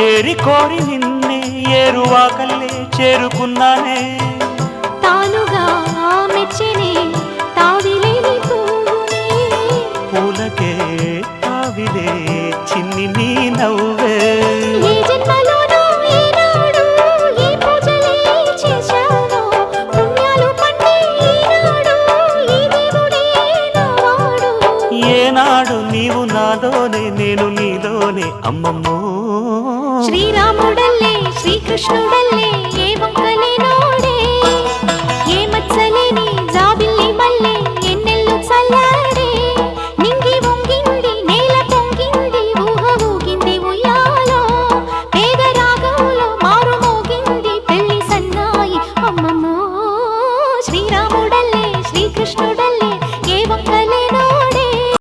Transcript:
ఏరి కోరి నిన్నే ఏరువాకల్లే చేరుకున్నానే. తానుగా మెచ్చనే తావిలేని పూలకే తావిలే చిన్ని నీ నవ్వే. ಶ್ರೀರಾಮುಡಲ್ಲೇ ಶ್ರೀಕೃಷ್ಣುಡಲ್ಲೇ ಏ ಮಕ್ಕಳೇ ನೋಡೇ ಏ ಮತ್ಸಲೇನಿ ಜಾಬಿಲ್ಲಿ ಮಲ್ಲೆ ಎನ್ನೆಲ್ಲು ಸಲ್ಲಾಡೆ ನಿಂಗಿ ಒಂಗಿಂಡಿ నేల పొంగింది ఊహ ఊగింది ఉయ్యాలో పేద రాగంలో మారు మోగింది పెళ్ళి సన్నాయి అమ్మమ్మో శ్రీరాముడు